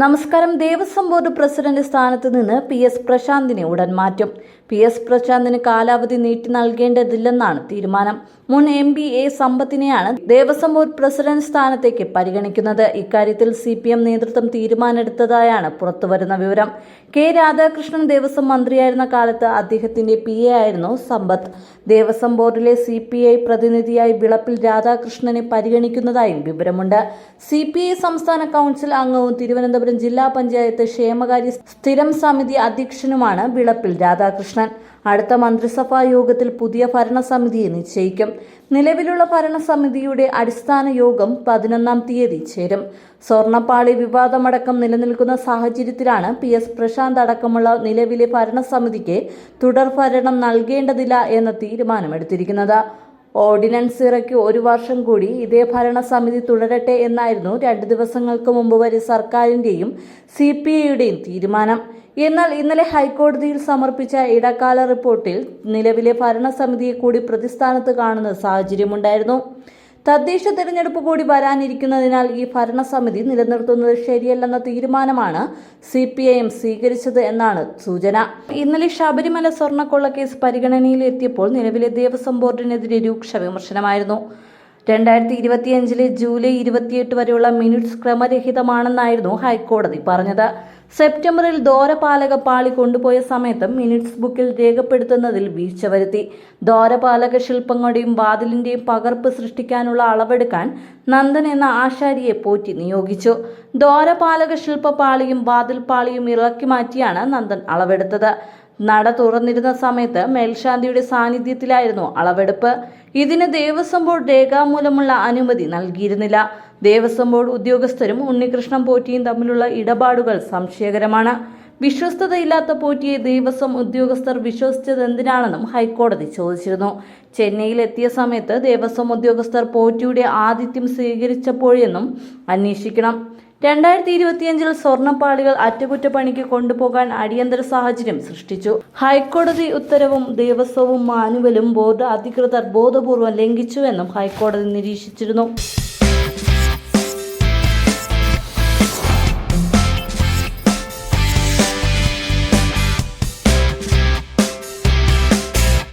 നമസ്കാരം. Devaswom board president സ്ഥാനത്ത് നിന്ന് പി എസ് പ്രശാന്തിനെ ഉടൻ മാറ്റും. പി എസ് പ്രശാന്തിന് കാലാവധി നീട്ടി നൽകേണ്ടതില്ലെന്നാണ് തീരുമാനം. മുൻ എം പി എ സമ്പത്തിനെയാണ് ദേവസ്വം ബോർഡ് പ്രസിഡന്റ് സ്ഥാനത്തേക്ക് പരിഗണിക്കുന്നത്. ഇക്കാര്യത്തിൽ സി പി എം നേതൃത്വം തീരുമാനമെടുത്തതായാണ് പുറത്തുവരുന്ന വിവരം. കെ രാധാകൃഷ്ണൻ ദേവസ്വം മന്ത്രിയായിരുന്ന കാലത്ത് അദ്ദേഹത്തിന്റെ പി എ ആയിരുന്നു സമ്പത്ത്. ദേവസ്വം ബോർഡിലെ സി പി ഐ പ്രതിനിധിയായി വിളപ്പിൽ രാധാകൃഷ്ണനെ പരിഗണിക്കുന്നതായും വിവരമുണ്ട്. സി പി ഐ സംസ്ഥാന കൗൺസിൽ അംഗവും തിരുവനന്തപുരം ജില്ലാ പഞ്ചായത്ത് ക്ഷേമകാര്യ സ്ഥിരം സമിതി അധ്യക്ഷനുമാണ് വിളപ്പിൽ രാധാകൃഷ്ണൻ. അടുത്ത മന്ത്രിസഭാ യോഗത്തിൽ പുതിയ ഭരണസമിതിയെ നിശ്ചയിക്കും. നിലവിലുള്ള ഭരണസമിതിയുടെ അടിസ്ഥാന യോഗം പതിനൊന്നാം തീയതി ചേരും. സ്വർണപ്പാളി വിവാദമടക്കം നിലനിൽക്കുന്ന സാഹചര്യത്തിലാണ് പി എസ് പ്രശാന്ത് അടക്കമുള്ള നിലവിലെ ഭരണസമിതിക്ക് തുടർ ഭരണം നൽകേണ്ടതില്ല എന്ന തീരുമാനമെടുത്തിരിക്കുന്നത്. ഓർഡിനൻസ് ഇറക്കി ഒരു വർഷം കൂടി ഇതേ ഭരണസമിതി തുടരട്ടെ എന്നായിരുന്നു രണ്ട് ദിവസങ്ങൾക്ക് മുമ്പ് വരെ സർക്കാരിന്റെയും സി പി ഐയുടെയും തീരുമാനം. എന്നാൽ ഇന്നലെ ഹൈക്കോടതിയിൽ സമർപ്പിച്ച ഇടക്കാല റിപ്പോർട്ടിൽ നിലവിലെ ഭരണസമിതിയെ കൂടി പ്രതിസ്ഥാനത്ത് കാണുന്ന സാഹചര്യമുണ്ടായിരുന്നു. തദ്ദേശ തെരഞ്ഞെടുപ്പ് കൂടി വരാനിരിക്കുന്നതിനാൽ ഈ ഭരണസമിതി നിലനിർത്തുന്നത് ശരിയല്ലെന്ന തീരുമാനമാണ് സി പി ഐ എം സ്വീകരിച്ചത് എന്നാണ് സൂചന. ഇന്നലെ ശബരിമല സ്വർണക്കൊള്ള കേസ് പരിഗണനയിലെത്തിയപ്പോൾ നിലവിലെ ദേവസ്വം ബോർഡിനെതിരെ രൂക്ഷ വിമർശനമായിരുന്നു. രണ്ടായിരത്തി ഇരുപത്തിയഞ്ചിലെ ജൂലൈ ഇരുപത്തിയെട്ട് വരെയുള്ള മിനിറ്റ്സ് ക്രമരഹിതമാണെന്നായിരുന്നു ഹൈക്കോടതി പറഞ്ഞത്. സെപ്റ്റംബറിൽ ദോരപാലക പാളി കൊണ്ടുപോയ സമയത്ത് മിനിറ്റ്സ് ബുക്കിൽ രേഖപ്പെടുത്തുന്നതിൽ വീഴ്ച വരുത്തി. ദോരപാലക ശില്പങ്ങളുടെയും വാതിലിന്റെയും പകർപ്പ് സൃഷ്ടിക്കാനുള്ള അളവെടുക്കാൻ നന്ദൻ എന്ന ആശാരിയെ പോറ്റി നിയോഗിച്ചു. ദോരപാലക ശില്പപാളിയും വാതിൽപാളിയും ഇറക്കി മാറ്റിയാണ് നന്ദൻ അളവെടുത്തത്. നട തുറന്നിരുന്ന സമയത്ത് മേൽശാന്തിയുടെ സാന്നിധ്യത്തിലായിരുന്നു അളവെടുപ്പ്. ഇതിന് ദേവസ്വം ബോർഡ് രേഖാമൂലമുള്ള അനുമതി നൽകിയിരുന്നില്ല. ദേവസ്വം ബോർഡ് ഉദ്യോഗസ്ഥരും ഉണ്ണികൃഷ്ണൻ പോറ്റിയും തമ്മിലുള്ള ഇടപാടുകൾ സംശയകരമാണ്. വിശ്വസ്തതയില്ലാത്ത പോറ്റിയെ ദേവസ്വം ഉദ്യോഗസ്ഥർ വിശ്വസിച്ചത് എന്തിനാണെന്നും ഹൈക്കോടതി ചോദിച്ചിരുന്നു. ചെന്നൈയിൽ എത്തിയ സമയത്ത് ദേവസ്വം ഉദ്യോഗസ്ഥർ പോറ്റിയുടെ ആതിഥ്യം സ്വീകരിച്ചപ്പോഴെന്നും അന്വേഷിക്കണം. രണ്ടായിരത്തി ഇരുപത്തിയഞ്ചിൽ സ്വർണപ്പാളികൾ അറ്റകുറ്റപ്പണിക്ക് കൊണ്ടുപോകാൻ അടിയന്തര സാഹചര്യം സൃഷ്ടിച്ചു. ഹൈക്കോടതി ഉത്തരവും ദേവസ്വവും മാനുവലും ബോർഡ് അധികൃതർ ബോധപൂർവം ലംഘിച്ചുവെന്നും ഹൈക്കോടതി നിരീക്ഷിച്ചിരുന്നു.